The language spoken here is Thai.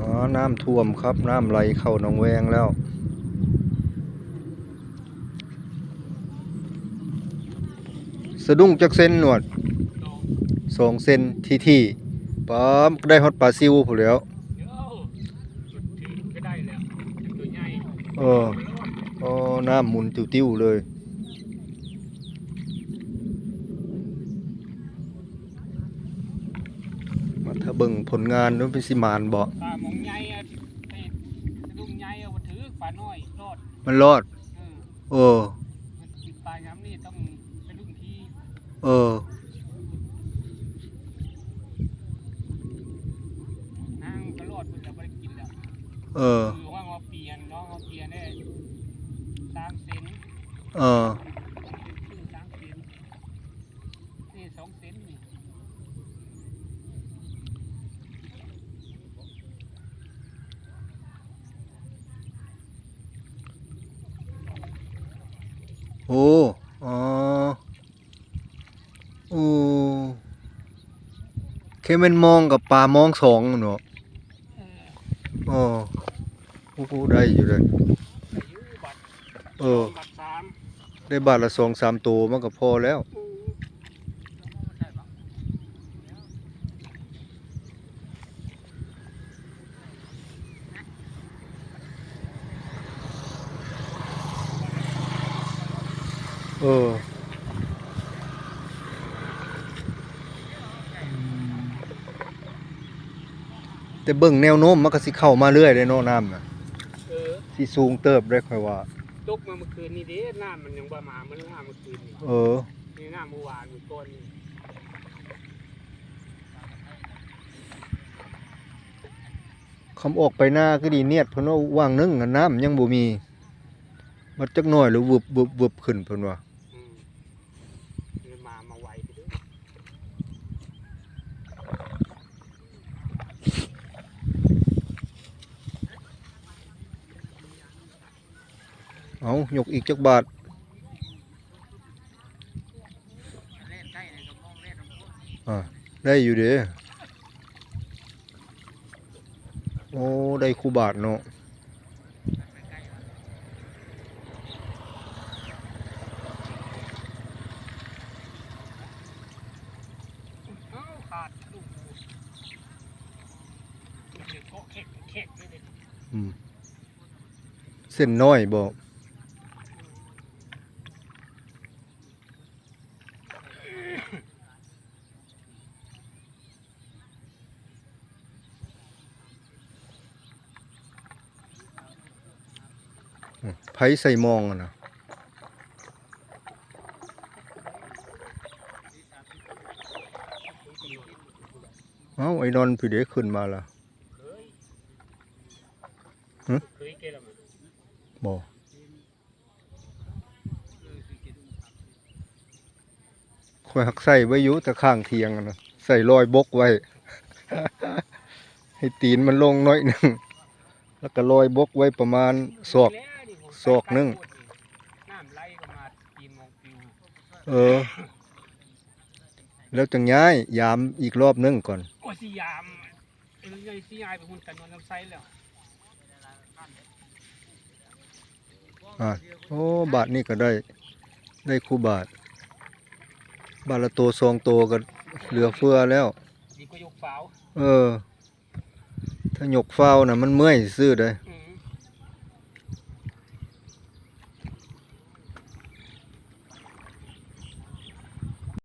อ๋อน้ำท่วมครับ น้ำไหลเข้าหนองแวงแล้ว สะดุ้งจักเส้นหนวดสองเส้นทีทีป๊อมได้ฮอตปลาซิวผู้แล้วเดี๋ยวจุดที่ก็ได้แล้วเป็นตัวใหญ่เอออ๋อน้ำหมุนติ้วๆเลยมาถ้าเบิ่งผลงานนู้นเป็นสิมานบ่ปลามอง มันรอด เออเออมันกินปลาย้ำนี่ต้องกระดุมที่เออนางก็รอดมันจะไม่ได้กินแล้วเออ คือว่างอเปลี่ยนน้องเอาเปลี่ยนได้สามเซนเออคือสามเซนนี่สองเซนนี่ โอ้อ๋อโอ้แค่มันมองกับปลามองสองเนาะเอออ๋อโอ้โหได้อยู่เลยอายุบัตรเออบัตรสามได้บาทละสองสามตัวมันก็พอแล้วอืมแล้วก็ใช่ปะ เออแต่เบิ่งแนวโน้มมันก็สิเข้ามาเรื่อยเลยเนาะน้ำน่ะเออสิสูงเติบได้ค่อยว่า ตกมาเมื่อคืนนี่เด้น้ำมันยังบ่มามันน้ำเมื่อคืนนี่เออ นี่น้ำเมื่อวานเมื่อก่อนนี่คำออกไปหน้าก็ดีเนียดเพิ่นว่าว่างนึงอะน้ำยังบ่มีบัดจักหน่อยแล้ววึบวึบวึบขึ้นเพิ่นว่า อืมเลยมามาไวไปเด้อ เอายกอีกจักบาทอ่าได้อยู่เด้โอ้ ได้คู่บาทเนาะเอ้าขาดลูกดี๋ยวเกาะแขกแขกเลยเด็ด อืมเส้นน้อยบ่อืม ไผใส่มองอะนะเอ้าไอ้นอนพี่เด็กขึ้นมาละเคยหึเคยเกล้ามันบ่คอยหักใส่ไว้อยู่แต่ข้างเทียงอะนะใส่รอยบกไว้ ให้ตีนมันลงหน้อยหนึงแล้วก็รอยบกไว้ประมาณศอก แล้วนี่ผมศอกหนึ่ง น้ำไหลก็มาปีนมองปิวเออ แล้วจังย้ายยามอีกรอบหนึงก่อน โอ้ยสิยามเอ้ยสิยายไปหุ่นกันนวลน้ำใสแล้วอ่าโอ้บาทนี่ก็ได้ ได้คู่บาท บาทละตัวสองตัวก็เหลือเฟือแล้ว ดีก็ยกฝาวเออ ถ้าหยกเฝ้าวนะมันเมื่อยซื่อเลยเ